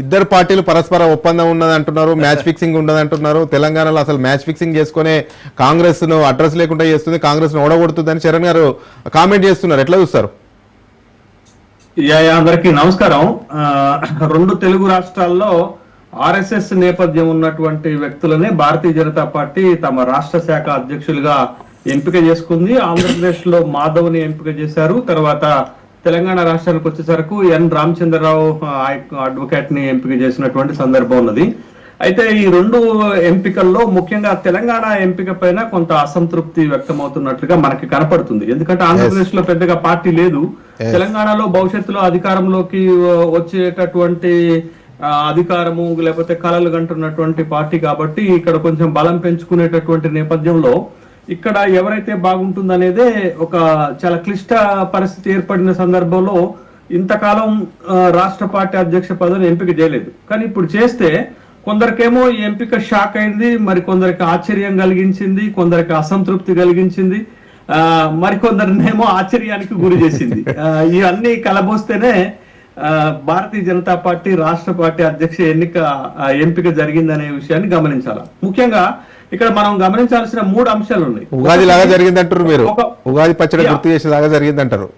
ఇద్దరు పార్టీలు పరస్పర ఒప్పందం ఉన్నది అంటున్నారు మ్యాచ్ ఫిక్సింగ్ ఉన్నది అంటున్నారు తెలంగాణలో అసలు మ్యాచ్ ఫిక్సింగ్ చేసుకునే కాంగ్రెస్ను అడ్రస్ లేకుండా చేస్తుంది కాంగ్రెస్ను ఓడగొడుతుందని చరణ్ గారు కామెంట్ చేస్తున్నారు. ఎట్లా చూస్తారు? అందరికి నమస్కారం. రెండు తెలుగు రాష్ట్రాల్లో ఆర్ఎస్ఎస్ నేపథ్యం ఉన్నటువంటి వ్యక్తులనే భారతీయ జనతా పార్టీ తమ రాష్ట్ర శాఖ అధ్యక్షులుగా ఎంపిక చేసుకుంది. ఆంధ్రప్రదేశ్లో మాధవ్ని ఎంపిక చేశారు. తర్వాత తెలంగాణ రాష్ట్రానికి వచ్చేసరికి ఎన్. రామచంద్రరావు అడ్వకేట్ని ఎంపిక చేసినటువంటి సందర్భం ఉన్నది. అయితే ఈ రెండు ఎంపికల్లో ముఖ్యంగా తెలంగాణ ఎంపిక పైన కొంత అసంతృప్తి వ్యక్తమవుతున్నట్లుగా మనకి కనపడుతుంది. ఎందుకంటే ఆంధ్రప్రదేశ్లో పెద్దగా పార్టీ లేదు. తెలంగాణలో భవిష్యత్తులో అధికారంలోకి వచ్చేటటువంటి అధికారము లేకపోతే కళలు కంటున్నటువంటి పార్టీ కాబట్టి ఇక్కడ కొంచెం బలం పెంచుకునేటటువంటి నేపథ్యంలో ఇక్కడ ఎవరైతే బాగుంటుందనేదే ఒక చాలా క్లిష్ట పరిస్థితి ఏర్పడిన సందర్భంలో ఇంతకాలం రాష్ట్ర పార్టీ అధ్యక్ష పదవిని ఎంపిక చేయలేదు. కానీ ఇప్పుడు చేస్తే కొందరికేమో ఈ ఎంపిక షాక్ అయింది మరి కొందరికి ఆశ్చర్యం కలిగించింది కొందరికి అసంతృప్తి కలిగించింది ఆ మరికొందరినేమో ఆశ్చర్యానికి గురి చేసింది. ఇవన్నీ కలబోస్తేనే భారతీయ జనతా పార్టీ రాష్ట్ర పార్టీ అధ్యక్ష ఎన్నిక ఎంపిక జరిగిందనే విషయాన్ని గమనించాలి? ముఖ్యంగా ఇక్కడ మనం గమనించాల్సిన మూడు అంశాలు ఉన్నాయి. ఉగాది లాగా జరిగిందంటారు మీరు. ఒక- ఉగాది పచ్చడి. గుర్తు చేసేలాగా జరిగిందంటారు.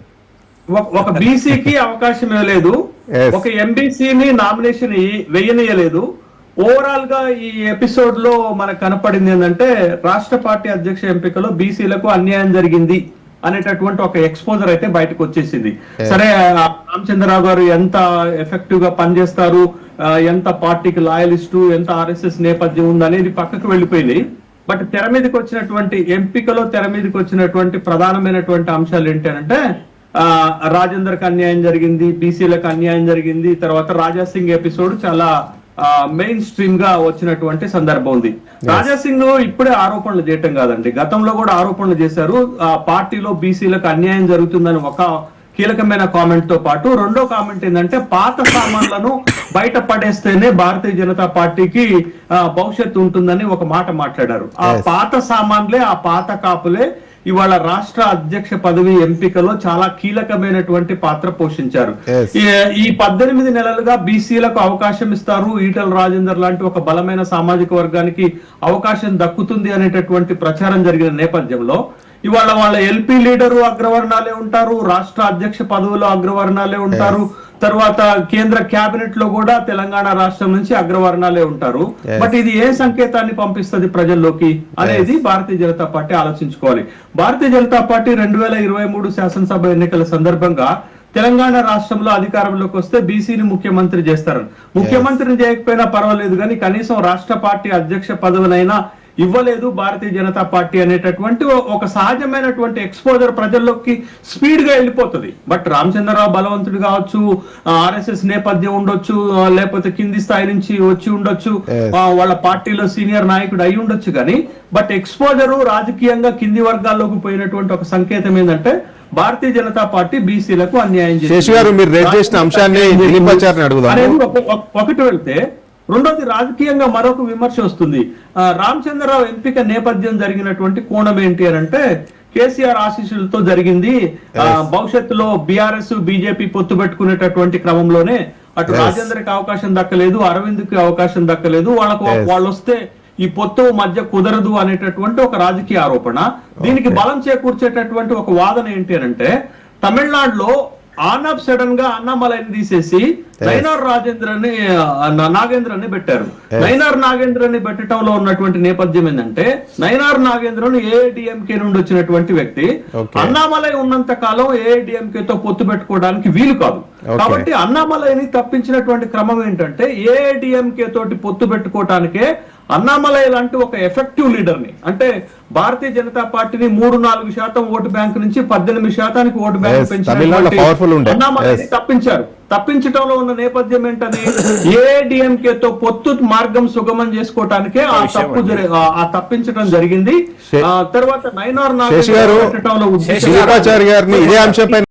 ఒక- బీసీకి అవకాశం ఇవ్వలేదు. ఒక ఎంబీసీని నామినేషన్ వెయ్యనియలేదు ఓవరాల్గా ఈ ఎపిసోడ్లో మనకు కనపడింది ఏంటంటే రాష్ట్ర పార్టీ అధ్యక్ష ఎంపికలో బీసీలకు అన్యాయం జరిగింది. అనేటటువంటి ఒక ఎక్స్పోజర్ అయితే బయటకు వచ్చేసింది. సరే రామచంద్రరావు గారు ఎంత ఎఫెక్టివ్గా పనిచేస్తారు? ఎంత పార్టీకి లాయలిస్టు ఎంత ఆర్ఎస్ఎస్ నేపథ్యం ఉంది అనేది పక్కకు వెళ్ళిపోయింది. బట్ తెర మీదకి వచ్చినటువంటి ఎంపికలో తెర మీదకి వచ్చినటువంటి ప్రధానమైనటువంటి అంశాలు ఏంటి అంటే ఆ రాజేందర్కి అన్యాయం జరిగింది బీసీలకు అన్యాయం జరిగింది తర్వాత రాజా సింగ్ ఎపిసోడ్ చాలా మెయిన్ స్ట్రీమ్గా వచ్చినటువంటి సందర్భం ఉంది. రాజా సింగ్ ఇప్పుడే ఆరోపణలు చేయటం కాదండి. గతంలో కూడా ఆరోపణలు చేశారు. ఆ పార్టీలో బీసీలకు అన్యాయం జరుగుతుందని ఒక కీలకమైన కామెంట్తో పాటు రెండో కామెంట్ ఏంటంటే పాత సామాన్లను బయట పడేస్తేనే భారతీయ జనతా పార్టీకి ఆ, భవిష్యత్తు ఉంటుందని ఒక మాట మాట్లాడారు. ఆ. పాత సామాన్లే ఆ పాత కాపులే ఇవాళ రాష్ట్ర అధ్యక్ష పదవి ఎంపికలో చాలా కీలకమైనటువంటి పాత్ర పోషించారు. ఈ పద్దెనిమిది నెలలుగా బీసీలకు అవకాశం ఇస్తారు. ఈటల రాజేందర్ లాంటి ఒక బలమైన సామాజిక వర్గానికి అవకాశం దక్కుతుంది అనేటటువంటి ప్రచారం జరిగిన నేపథ్యంలో ఇవాళ వాళ్ళ ఎల్పీ లీడరు అగ్రవర్ణాలే ఉంటారు. రాష్ట్ర అధ్యక్ష పదవిలో అగ్రవర్ణాలే ఉంటారు. తర్వాత కేంద్ర కేబినెట్లో కూడా తెలంగాణ రాష్ట్రం నుంచి అగ్రవర్ణాలే ఉంటారు. బట్ ఇది ఏ సంకేతాన్ని పంపిస్తుంది ప్రజల్లోకి అనేది భారతీయ జనతా పార్టీ ఆలోచించుకోవాలి. భారతీయ జనతా పార్టీ రెండు వేల ఇరవై మూడు శాసనసభ ఎన్నికల సందర్భంగా తెలంగాణ రాష్ట్రంలో అధికారంలోకి వస్తే బీసీని ముఖ్యమంత్రి చేస్తారు. ముఖ్యమంత్రిని చేయకపోయినా పర్వాలేదు కానీ కనీసం రాష్ట్ర పార్టీ అధ్యక్ష పదవినైనా ఇవ్వలేదు భారతీయ జనతా పార్టీ అనేటటువంటి ఒక సహజమైనటువంటి ఎక్స్పోజర్ ప్రజల్లోకి స్పీడ్గా వెళ్ళిపోతుంది. బట్ రామచంద్రరావు బలవంతుడు కావచ్చు ఆర్ఎస్ఎస్ నేపథ్యం ఉండొచ్చు లేకపోతే కింది స్థాయి నుంచి వచ్చి ఉండొచ్చు వాళ్ళ పార్టీలో సీనియర్ నాయకుడు అయి ఉండొచ్చు కానీ బట్ ఎక్స్పోజర్ రాజకీయంగా కింది వర్గాల్లోకి పోయినటువంటి ఒక సంకేతం ఏంటంటే భారతీయ జనతా పార్టీ బీసీలకు అన్యాయం మీరు చేసిన అంశాన్ని ఒక- ఒకటి వెళ్తే రెండోది రాజకీయంగా మరొక విమర్శ వస్తుంది. రామచంద్రరావు ఎంపిక నేపథ్యం జరిగినటువంటి కోణం ఏంటి అని అంటే కేసీఆర్ ఆశీస్సులతో జరిగింది. భవిష్యత్తులో బీఆర్ఎస్ బీజేపీ పొత్తు పెట్టుకునేటటువంటి క్రమంలోనే అటు. రాజేంద్రకి అవకాశం దక్కలేదు అరవింద్కి అవకాశం దక్కలేదు. వాళ్ళకు. వాళ్ళు వస్తే ఈ పొత్తు మధ్య కుదరదు అనేటటువంటి ఒక రాజకీయ ఆరోపణ. దీనికి బలం చేకూర్చేటటువంటి ఒక వాదన ఏంటి అని అంటే తమిళనాడులో ఆన్ ఆఫ్ సడన్గా అన్నామలైని తీసేసి నైనార్ రాజేంద్రని ఆ, నాగేంద్రని పెట్టారు నైనార్ నాగేంద్రని పెట్టడంలో ఉన్నటువంటి నేపథ్యం ఏంటంటే నైనార్ నాగేంద్రను ఏఐడిఎంకే నుండి వచ్చినటువంటి వ్యక్తి. అన్నామలై ఉన్నంత కాలం ఏఐడిఎంకే తో పొత్తు పెట్టుకోవడానికి వీలు కాదు. కాబట్టి అన్నామలైని తప్పించినటువంటి క్రమం ఏంటంటే ఏఐడిఎంకే తోటి పొత్తు పెట్టుకోవటానికే అన్నామలై లాంటి ఒక ఎఫెక్టివ్ లీడర్ని అంటే భారతీయ జనతా పార్టీని మూడు నాలుగు శాతం ఓటు బ్యాంక్ నుంచి పద్దెనిమిది శాతానికి ఓటు బ్యాంక్. అన్నామలైని Yes. తప్పించారు తప్పించటంలో ఉన్న నేపథ్యం ఏంటని ఏఐడిఎంకే తో పొత్తు మార్గం సుగమం చేసుకోవటానికే ఆ తప్పు ఆ- తప్పించడం జరిగింది తర్వాత నైనార్ గారిని ఇదే అంశంపై